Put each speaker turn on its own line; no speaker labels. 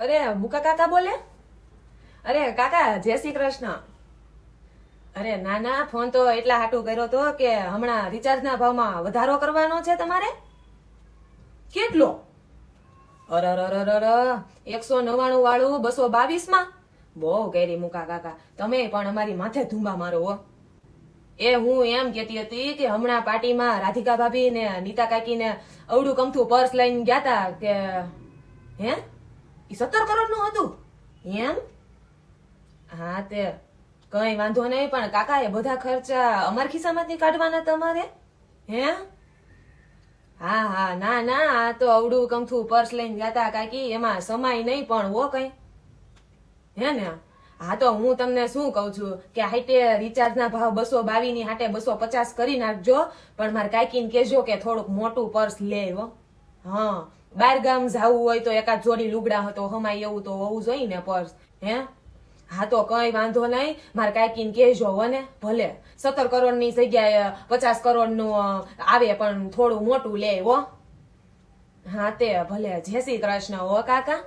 અરે, મુકા કાકા બોલે? અરે, કાકા, જય શ્રી કૃષ્ણ. અરે ના ના ફોન તો એટલા હાટું કર્યો તો કે હમણાં રિચાર્જના ભાવમાં વધારો કરવાનો છે તમારે? કેટલો? અર અરે એકસો નવ્વાણું વાળું બસો બાવીસમાં બહુ કેરી મુકા કાકા. તમે પણ અમારી માથે ધૂંબા મારો, હો. એ હું એમ કેતી હતી કે હમણાં પાર્ટીમાં રાધિકા ભાભી ને નીતા કાકી ને અવડું કમથું પર્સ લઈને ગયા તા કે, હે? સત્તર કરોડનું હતું. એમ? હા, તે કઈ વાંધો નહીં, પણ કાકા એ બધા ખર્ચા અમાર ખિસ્સામાંથી કાઢવાના તમારે? હે? હા હા, ના ના, આ તો અવડું કમથું પર્સ લઈને ગયા તા કાકી, એમાં સમાય નહીં પણ હો કઈ. હે ને? હા, તો હું તમને શું કહું છું કે હાઈટે રિચાર્જના ભાવ બસો બાવી ની હાટે બસો પચાસ કરી નાખજો, પણ મારે કાકીને કહેજો કે થોડુંક મોટું પર્સ લે હો. હા, બાર ગામ જાવું હોય તો એકાદ જોડી લુગડા હતો હમાય એવું તો હોવું જોઈએ ને પર્સ હે? હા તો કઈ વાંધો નહીં, મારે કાકીને કહેજો હો ને ભલે. સત્તર કરોડની જગ્યાએ પચાસ કરોડનું આવે પણ થોડું મોટું લે હો. હા તે ભલે. જય શ્રી કૃષ્ણ હો કાકા.